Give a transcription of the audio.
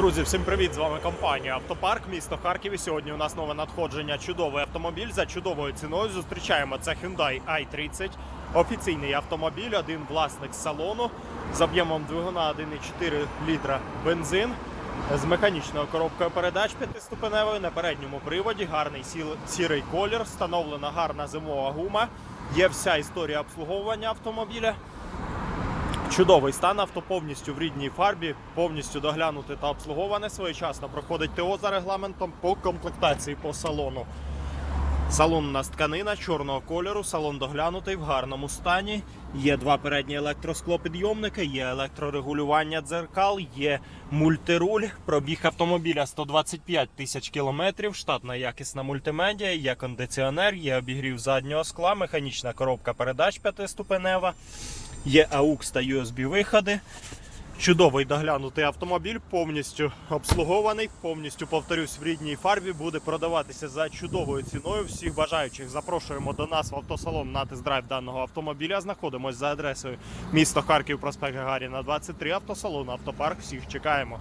Друзі, всім привіт! З вами компанія Автопарк, місто Харків. І сьогодні у нас нове надходження. Чудовий автомобіль за чудовою ціною. Зустрічаємо це Hyundai i30. Офіційний автомобіль, один власник салону з об'ємом двигуна 1,4 літра бензин. З механічною коробкою передач п'ятиступеневою на передньому приводі, гарний сірий колір, встановлена гарна зимова гума. Є вся історія обслуговування автомобіля. Чудовий стан авто повністю в рідній фарбі, повністю доглянуте та обслуговане. Своєчасно проходить ТО за регламентом по комплектації по салону. Салон у нас тканина чорного кольору, салон доглянутий в гарному стані. Є два передні електросклопідйомники, є електрорегулювання дзеркал, є мультируль. Пробіг автомобіля 125 тисяч кілометрів. Штатна якісна мультимедіа, є кондиціонер, є обігрів заднього скла, механічна коробка передач п'ятиступенева. Є AUX та USB виходи. Чудовий доглянутий автомобіль, повністю обслугований, повністю повторюсь в рідній фарбі. Буде продаватися за чудовою ціною. Всіх бажаючих запрошуємо до нас в автосалон на тест-драйв даного автомобіля. Знаходимось за адресою місто Харків, проспект Гагаріна, 23, автосалон, автопарк. Всіх чекаємо.